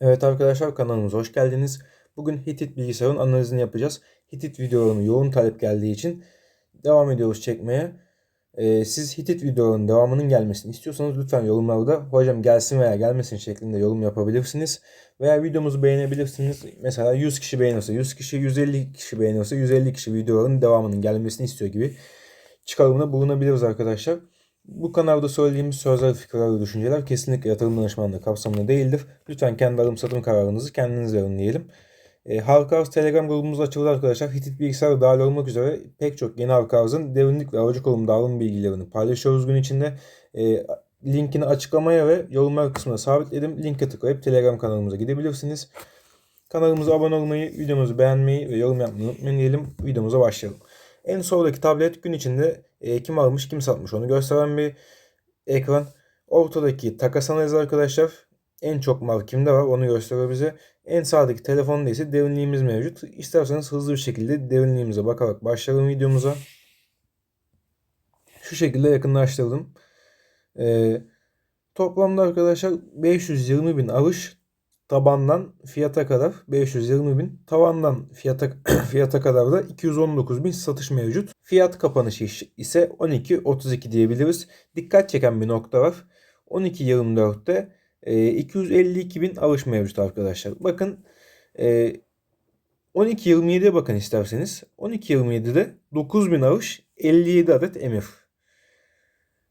Evet arkadaşlar kanalımıza hoş geldiniz. Bugün Hitit bilgisayarın analizini yapacağız. Hitit videolarına yoğun talep geldiği için devam ediyoruz çekmeye. Ee, siz Hitit videolarının devamının gelmesini istiyorsanız lütfen yorumlarda hocam gelsin veya gelmesin şeklinde yorum yapabilirsiniz. Veya videomuzu beğenebilirsiniz. Mesela 100 kişi beğenirse 100 kişi, 150 kişi beğenirse 150 kişi videoların devamının gelmesini istiyor gibi çıkarımda bulunabiliriz arkadaşlar. Bu kanalda söylediğimiz sözler, fikirler ve düşünceler kesinlikle yatırım danışmanlığı kapsamında değildir. Lütfen kendi alım satım kararınızı kendiniz verin diyelim. E, Halka Arz Telegram grubumuz açıldı arkadaşlar. Hitit bilgisayar dahil olmak üzere pek çok yeni halka arzın derinlik ve aracı konum dağılım bilgilerini paylaşıyoruz gün içinde. E, linkini açıklamaya ve yorumlar kısmına sabitledim. Linke tıklayıp Telegram kanalımıza gidebilirsiniz. Kanalımıza abone olmayı, videomuzu beğenmeyi ve yorum yapmayı unutmayın diyelim. Videomuza başlayalım. En soldaki tablet gün içinde e, kim almış kim satmış onu gösteren bir ekran. Ortadaki takas analizi arkadaşlar. En çok mal kimde var onu gösteriyor bize. En sağdaki telefonda ise derinliğimiz mevcut. İsterseniz hızlı bir şekilde derinliğimize bakarak başlayalım videomuza. Şu şekilde yakınlaştırdım. Ee, toplamda arkadaşlar 520 bin alış tabandan fiyata kadar 520 bin tavandan fiyata, fiyata kadar da 219 bin satış mevcut. Fiyat kapanışı ise 12.32 diyebiliriz. Dikkat çeken bir nokta var. 12.24'te 252 bin alış mevcut arkadaşlar. Bakın 12.27'ye bakın isterseniz. 12.27'de 9000 alış 57 adet emir.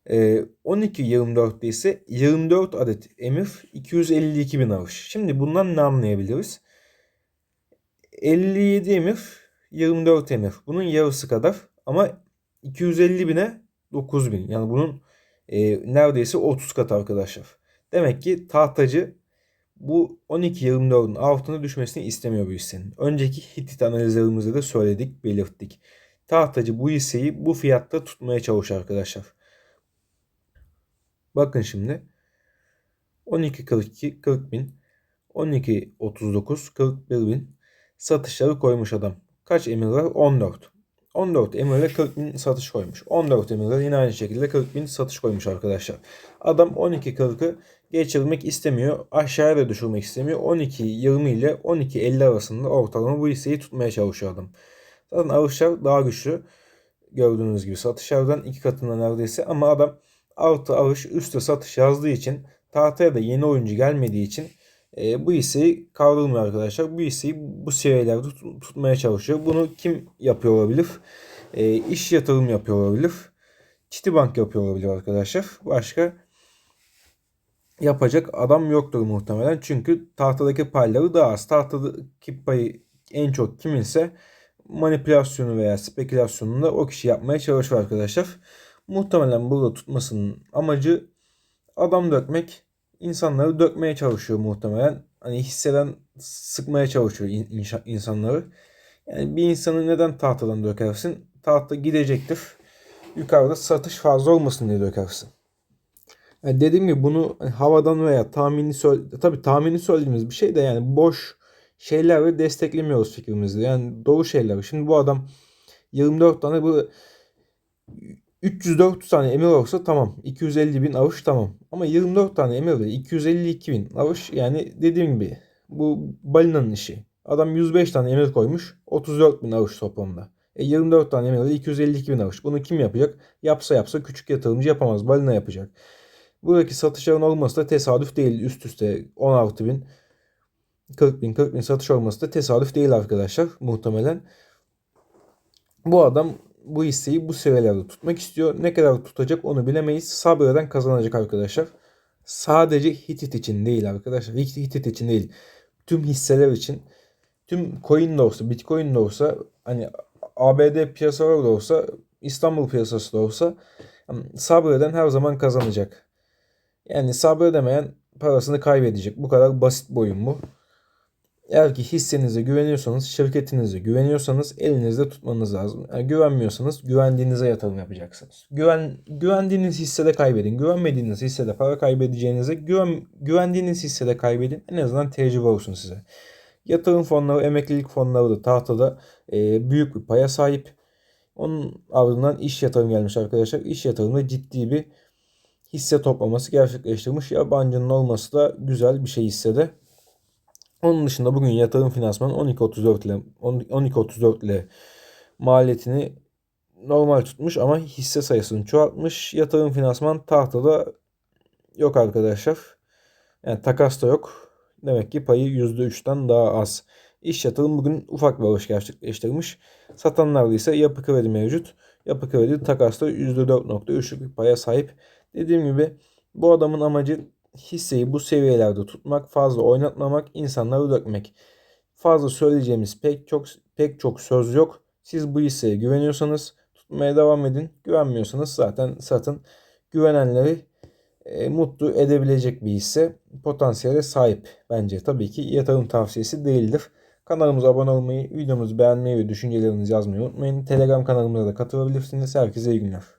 12.24'te ise 24 adet emir 252 bin alış. Şimdi bundan ne anlayabiliriz? 57 emir 24 emir. Bunun yarısı kadar ama 250 bine 9 bin. Yani bunun e, neredeyse 30 kat arkadaşlar. Demek ki tahtacı bu 12-24'ün altına düşmesini istemiyor bu hissenin. Önceki Hitit analizlerimizde de söyledik, belirttik. Tahtacı bu hisseyi bu fiyatta tutmaya çalışıyor arkadaşlar. Bakın şimdi 12.42 40 bin 12.39 41 bin satışları koymuş adam. Kaç emir var? 14. 14 emirle 40 bin satış koymuş. 14 emirle yine aynı şekilde 40 bin satış koymuş arkadaşlar. Adam 12.40'ı geçirmek istemiyor. Aşağıya da düşürmek istemiyor. 12.20 ile 12.50 arasında ortalama bu hisseyi tutmaya çalışıyor adam. Zaten alışlar daha güçlü. Gördüğünüz gibi satışlardan iki katında neredeyse ama adam artı alış üstte satış yazdığı için tahtaya da yeni oyuncu gelmediği için e, bu hisseyi kaldırmıyor arkadaşlar. Bu hisseyi bu seviyelerde tut, tutmaya çalışıyor. Bunu kim yapıyor olabilir? E, iş yatırım yapıyor olabilir. Citibank yapıyor olabilir arkadaşlar. Başka yapacak adam yoktur muhtemelen. Çünkü tahtadaki payları daha az. Tahtadaki payı en çok kiminse manipülasyonu veya spekülasyonunu da o kişi yapmaya çalışıyor arkadaşlar. Muhtemelen burada tutmasının amacı adam dökmek, insanları dökmeye çalışıyor muhtemelen. Hani hisseden sıkmaya çalışıyor insanları. Yani bir insanı neden tahtadan dökersin? Tahta gidecektir. Yukarıda satış fazla olmasın diye dökersin. Yani dediğim gibi bunu havadan veya tahmini tabii tahmini söylediğimiz bir şey de yani boş şeylerle desteklemiyoruz fikrimizi. Yani doğru şeyler. Şimdi bu adam 24 tane bu 304 tane emir olsa tamam. 250 bin avuç tamam. Ama 24 tane emir de 252 bin avuç yani dediğim gibi bu balinanın işi. Adam 105 tane emir koymuş. 34 bin avuç toplamda. E 24 tane emir de 252 bin avuç. Bunu kim yapacak? Yapsa yapsa küçük yatırımcı yapamaz. Balina yapacak. Buradaki satışların olması da tesadüf değil. Üst üste 16 bin 40 bin 40 bin satış olması da tesadüf değil arkadaşlar muhtemelen. Bu adam bu hisseyi bu seviyelerde tutmak istiyor. Ne kadar tutacak onu bilemeyiz. Sabreden kazanacak arkadaşlar. Sadece Hitit için değil arkadaşlar. Hitit için değil. Tüm hisseler için. Tüm coin de olsa, bitcoin de olsa, hani ABD piyasaları da olsa, İstanbul piyasası da olsa sabreden her zaman kazanacak. Yani sabredemeyen parasını kaybedecek. Bu kadar basit bir oyun bu. Eğer ki hissenize güveniyorsanız, şirketinize güveniyorsanız elinizde tutmanız lazım. Yani güvenmiyorsanız güvendiğinize yatırım yapacaksınız. Güven güvendiğiniz hissede kaybedin. Güvenmediğiniz hissede para kaybedeceğinize güven, güvendiğiniz hissede kaybedin. En azından tecrübe olsun size. Yatırım fonları, emeklilik fonları da tahtada e, büyük bir paya sahip. Onun ardından iş yatırım gelmiş arkadaşlar. İş yatırımda ciddi bir hisse toplaması gerçekleştirmiş. Yabancının olması da güzel bir şey hissede. Onun dışında bugün yatırım finansman 12.34 ile 12.34 ile maliyetini normal tutmuş ama hisse sayısını çoğaltmış. Yatırım finansman tahtada yok arkadaşlar. Yani takas da yok. Demek ki payı %3'ten daha az. İş yatırım bugün ufak bir alış gerçekleştirmiş. Satanlarda ise yapı kredi mevcut. Yapı kredi takasta %4.3'lük bir paya sahip. Dediğim gibi bu adamın amacı hisseyi bu seviyelerde tutmak, fazla oynatmamak, insanları dökmek. Fazla söyleyeceğimiz pek çok pek çok söz yok. Siz bu hisseye güveniyorsanız tutmaya devam edin. Güvenmiyorsanız zaten satın. Güvenenleri e, mutlu edebilecek bir hisse potansiyele sahip bence. Tabii ki yatırım tavsiyesi değildir. Kanalımıza abone olmayı, videomuzu beğenmeyi ve düşüncelerinizi yazmayı unutmayın. Telegram kanalımıza da katılabilirsiniz. Herkese iyi günler.